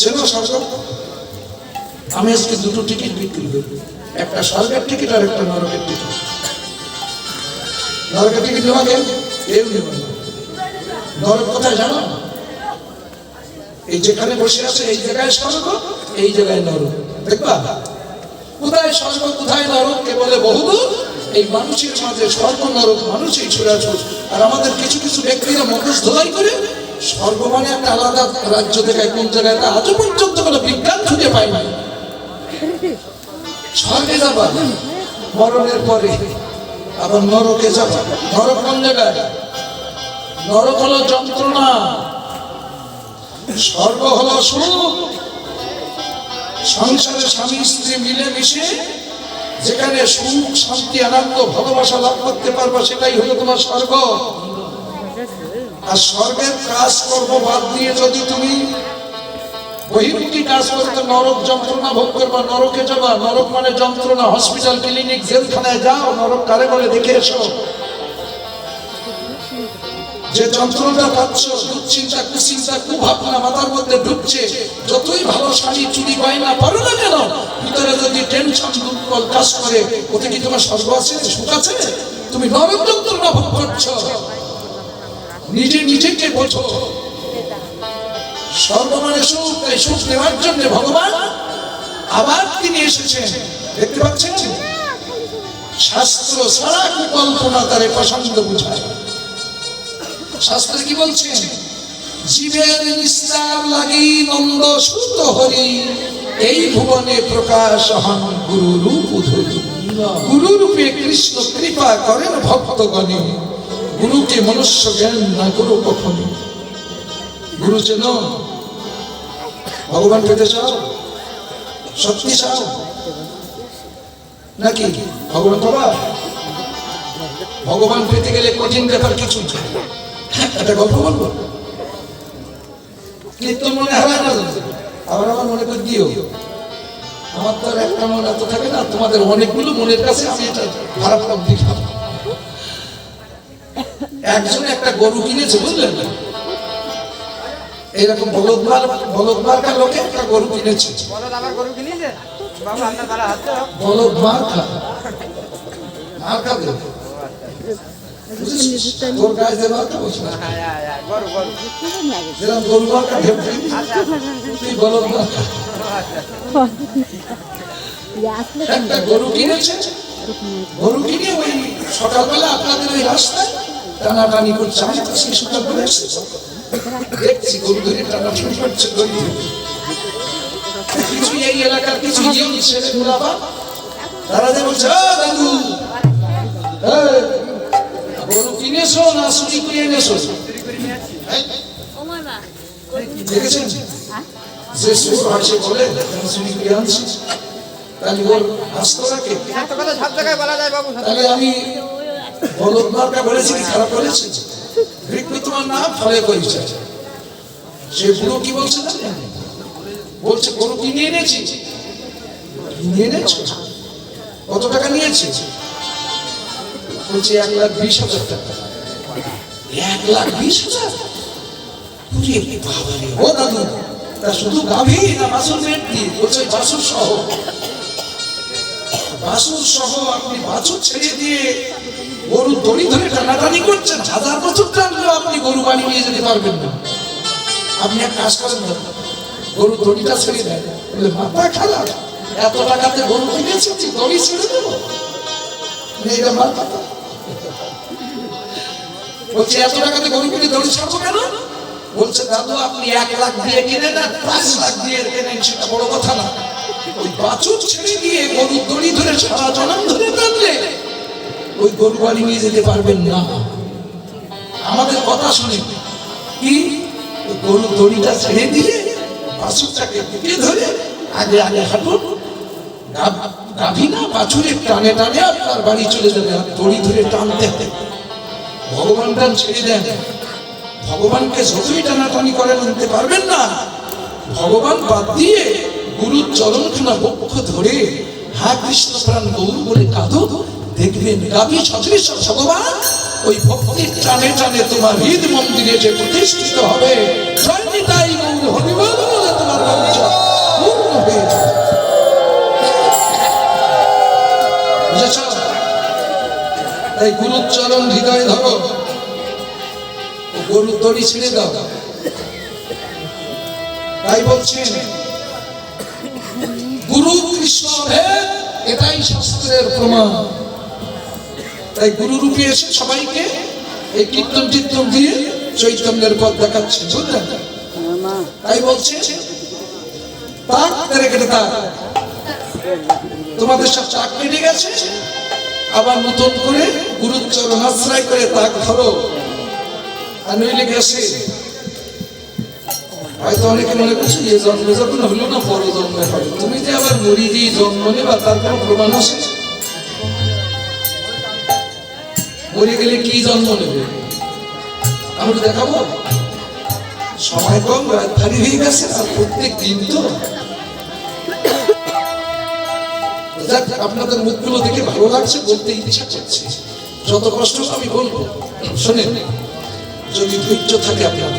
স্বর্গ আমি আজকে দুটো টিকিট বিক্রি করি। একটা টিকিট আর একটা নরকের টিকিট নরকের টিকিট নরক কোথায় জানো? এই যেখানে বসে আছে, এই জায়গায় স্বর্গ, এই জায়গায় নরক। দেখবা? কোথায় স্বর্গ, কোথায় নরক? কে বলে বহুদূর? এই মানুষের মাঝে নরক, মানুষই ছুড়াছুট আর আমাদের কিছু কিছু ব্যক্তিরা মগজ ধোলাই করে স্বর্গ মানে একটা আলাদা রাজ্য থেকে কোন জায়গায় তা আজও পর্যন্ত কোনো বিজ্ঞান খুঁজে পায় নাই স্বর্গে যাবা মরণের পরে আবার নরকে যাবা নরক কোন জায়গায়? নরক হলো যন্ত্রণা। স্বর্গ হলো সুখ। সংসারে স্বামী, স্ত্রী মিলে মিশে যেখানে সুখ, শান্তি, আনন্দ, ভালোবাসা লাভ করতে পারবা, সেটাই হলো তোমার স্বর্গ। আর স্বর্গের কাজ কর্ম বাদ দিয়ে যদি তুমি বহির্মুখী কাজ করতে নরক যন্ত্রণা ভোগ করবা, নরকে যাবা, নরক মানে যন্ত্রণা হসপিটাল ক্লিনিক জেলখানায় যাও, নরক কারে বলে দেখে এসো। যে যন্ত্রণা পাচ্ছ, দুশ্চিন্তা, কুচিন্তা, কুভাবনা মাথার মধ্যে ঢুকছে, যতই ভালো শাড়ি চুরি গয়না পারো না কেন, ভিতরে যদি টেনশন দুর্বল কাজ করে, ওতে কি তোমার স্বর্গ আছে, সুখ আছে? তুমি নরক যন্ত্রণা ভোগ করছ। নিজে নিজেকে বোঝো। সর্বমানে সুখ এই সুখ নেওয়ার জন্য ভগবান আবার তিনি এসেছেন। দেখতে পাচ্ছেন? শাস্ত্র সারা কুকল্পনা তারে পছন্দ বুঝায়। শাস্ত্রে কি বলছে? জীবের নিস্তার লাগি নন্দ সুত হরি, এই ভুবনে প্রকাশ হন গুরু রূপ গুরু রূপে কৃষ্ণ কৃপা করেন ভক্তগণে। গুরুকে মনুষ্য জ্ঞান না করো কখনো। গুরু চেন ভগবান পেতে চাও, সত্যি চাও, নাকি ভগবান বাবা? ভগবান পেতে গেলে কঠিন ব্যাপার কিছু। একটা গল্প বলব? কিন্তু মনে হয় না? আবার আমার মনে করে দিও। আমার তো আর একটা মন এত থাকে না, তোমাদের অনেকগুলো মনের কাছে আমি এটা খারাপ দিলাম একজন একটা গরু কিনেছে বুঝলেন না? এইরকম বলদমার বলদমার্কা লোকে একটা গরু কিনেছে। বলো আমার গরু কিনেছে বাবু আপনার তারা খাব সেটা। গরু গরু। যেরকম গরু খা ঢেপে তুই একটা গরু কিনেছে গরু কিনে ওই সকালবেলা আপনাদের ওই রাস্তায় টানাটানি করছে। আমি তো সেই সকালবেলা এসেছি দেখছি গরু ধরে টানাটানি করছে। কিছু এই এলাকার কিছু ইয়ং ছেলেগুলো আবার তারা যে বলছে দাদু গরু কিনেছো না চুরি করে এনেছো? দেখেছেন? যে সুর হয় সে বলে "আমি চুরি করে আনছি। তাহলে ওর হাসতো নাকি সত্য কথা সব জায়গায় বলা যায় বাবু তাহলে আমি বলদ মার্কা বলেছি কি খারাপ বলেছি? বিক্রি তোমার নাম ফলে করেছে। সে বুড়ো কি বলছে জানেন? বলছে গরু কিনে এনেছি। কিনে এনেছো? কত টাকা নিয়েছে? বলছে এক লাখ বিশ হাজার টাকা। এক লাখ বিশ হাজার? ওরে বাবারে, ও দাদু তা শুধু গাভী না বাসুর পেট বলছে বাসুর সহ। বাসুর সহ আপনি বাছুর ছেড়ে দিয়ে গরু দড়ি ধরে টানাটানি করছেন, হাজার বছর টানলেও আপনি গরু বাড়ি নিয়ে যেতে পারবেন না। আপনি এক কাজ করেন গরু দড়িটা ছেড়ে দেন। মাথা খারাপ, এত টাকাতে গরু কিনেছি দড়ি ছেড়ে দেবো? বলছে, এত টাকাতে গরু কিনে দড়ি ছাড়বো কেন? বলছে, দাদু, আপনি এক লাখ দিয়ে কিনে না পাঁচ লাখ দিয়ে কেনেন সেটা বড় কথা না। ওই বাছুর ছেড়ে দিয়ে গরু দড়ি ধরে সারা ধরে টানলে ওই গরু বাড়ি নিয়ে যেতে পারবেন না। আমাদের কথা শুনে কি? গরু দড়িটা ছেড়ে দিয়ে বাছুরটাকে দিকে ধরে আগে আগে হাঁটুন। গাভী না বাছুরের টানে টানে আপনার বাড়ি চলে যাবে আর দড়ি ধরে টানতে হবে। ভগবান টান ছেড়ে দেন। ভগবানকে যতই টানাটানি করেন, আনতে পারবেন না। ভগবান বাদ দিয়ে গুরুর চরণখানা বক্ষ ধরে হা কৃষ্ণ প্রাণ গৌর বলে কাঁদো দেখবেন গাভী সদৃশ ভগবান, ওই ভক্তির টানে টানে তোমার হৃদ মন্দিরে যে প্রতিষ্ঠিত হবে। জয়নিতাই গৌর তোমার পূর্ণ হয়ে তাই গুরুচরণ হৃদয় ধরো। গরু দড়ি ছেড়ে দাও। তাই বলছেন, গুরু কৃষ্ণ এটাই শাস্ত্রের প্রমাণ। তাই গুরু রূপে এসে সবাইকে এই কীর্তন টীর্তন দিয়ে চৈতন্যের পথ দেখাচ্ছে বুঝলেন? তাই বলছে তাক তেরে কেটে তাক তোমাদের সব চাক কেটে গেছে আবার নতুন করে গুরুর চরণ আশ্রয় করে তাক ধরো। আর নইলে গেছে। হয়তো অনেকে মনে করছে যে জন্মে যখন হলো না বড় জন্মে হবে। তুমি যে আবার মরি দিয়ে জন্ম নেবা তার কোনো প্রমাণ আছে? মরে গেলে কি জন্ম নেবে? আমরা দেখাবো। সময় কম রাজধানী হয়ে গেছে, আর প্রত্যেক দিন তো। আপনাদের মুখগুলো দেখে ভালো লাগছে, বলতে ইচ্ছা করছে। যত কষ্ট আমি বলব, শোনেন, যদি ধৈর্য থাকে আপনাদের।